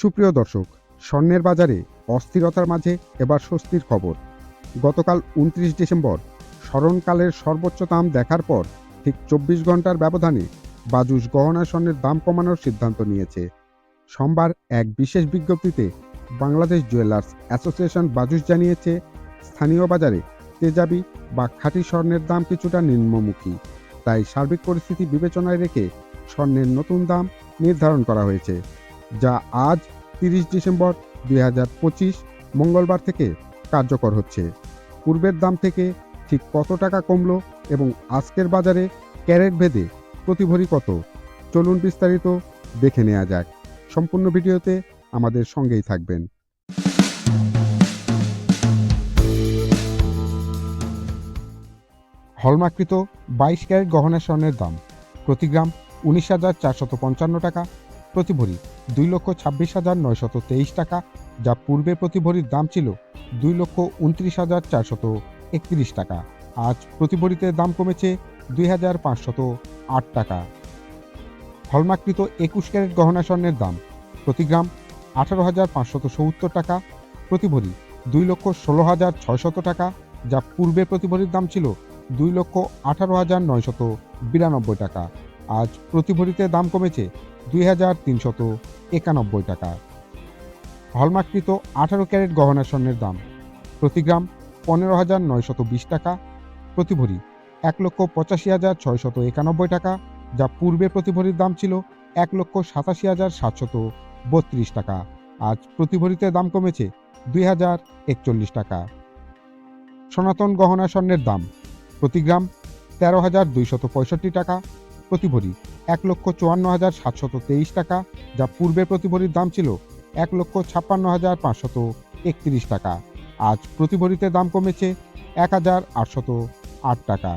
সুপ্রিয় দর্শক, স্বর্ণের বাজারে অস্থিরতার মাঝে এবার স্বস্তির খবর। গতকাল উনত্রিশ ডিসেম্বর স্মরণকালের সর্বোচ্চ দাম দেখার পর ঠিক চব্বিশ ঘণ্টার ব্যবধানে বাজুস গহনা স্বর্ণের দাম কমানোর সিদ্ধান্ত নিয়েছে। সোমবার এক বিশেষ বিজ্ঞপ্তিতে বাংলাদেশ জুয়েলার্স অ্যাসোসিয়েশন বাজুস জানিয়েছে, স্থানীয় বাজারে তেজাবি বা খাঁটি স্বর্ণের দাম কিছুটা নিম্নমুখী। তাই সার্বিক পরিস্থিতি বিবেচনায় রেখে স্বর্ণের নতুন দাম নির্ধারণ করা হয়েছে। যা আজ তিরিশ ডিসেম্বর দুই হাজার পঁচিশ মঙ্গলবার থেকে কার্যকর হচ্ছে। পূর্বের দাম থেকে ঠিক কত টাকা কমলো এবং আজকের বাজারে ক্যারেট ভেদে প্রতি ভরি কত? চলুন বিস্তারিত দেখে নেওয়া যাক। সম্পূর্ণ ভিডিওতে আমাদের সঙ্গেই থাকবেন। হলমার্কৃত বাইশ ক্যারেট গহনা স্বর্ণের দাম প্রতি গ্রাম উনিশ হাজার চারশত পঞ্চান্ন টাকা প্রতি ভরি দুই লক্ষ ছাব্বিশ হাজার নয়শত তেইশ টাকা, যা পূর্বে প্রতি ভরির দাম ছিল দুই লক্ষ উনত্রিশ হাজার চারশত একত্রিশ টাকা। আজ প্রতি ভরিতে দাম কমেছে দুই হাজার পাঁচশত আট টাকা। হলমার্কৃত একুশ ক্যারেট গহনা স্বর্ণের দাম প্রতি গ্রাম আঠারো হাজার পাঁচশত সত্তর টাকা প্রতি ভরি দুই লক্ষ ষোলো হাজার ছয়শত টাকা, যা পূর্বে প্রতি ভরির দাম ছিল দুই লক্ষ আঠারো হাজার নয়শত বিরানব্বই টাকা। আজ প্রতি ভরিতে দাম কমেছে দুই হাজার তিনশত একানব্বই টাকা। হলমার্কৃত আঠারো ক্যারেট গহনা স্বর্ণের দাম প্রতি গ্রাম পনেরো হাজার নয়শত বিশ টাকা, প্রতি ভরি এক লক্ষ পঁচাশি হাজার ছয়শত একানব্বই টাকা, যা পূর্বে প্রতি ভরির দাম ছিল এক লক্ষ সাতাশি হাজার সাতশত বত্রিশ টাকা। আজ প্রতি ভরিতে দাম কমেছে দুই হাজার একচল্লিশ টাকা। সনাতন গহনা স্বর্ণের দাম প্রতি গ্রাম তেরো হাজার দুইশত পঁয়ষট্টি টাকা, প্রতি ভরি এক লক্ষ চুয়ান্ন হাজার সাতশত তেইশ টাকা, যা পূর্বের প্রতিভরির দাম ছিল এক লক্ষ ছাপ্পান্ন হাজার পাঁচশত একত্রিশ টাকা। আজ প্রতিভরিতে দাম কমেছে এক হাজার আটশত আট টাকা।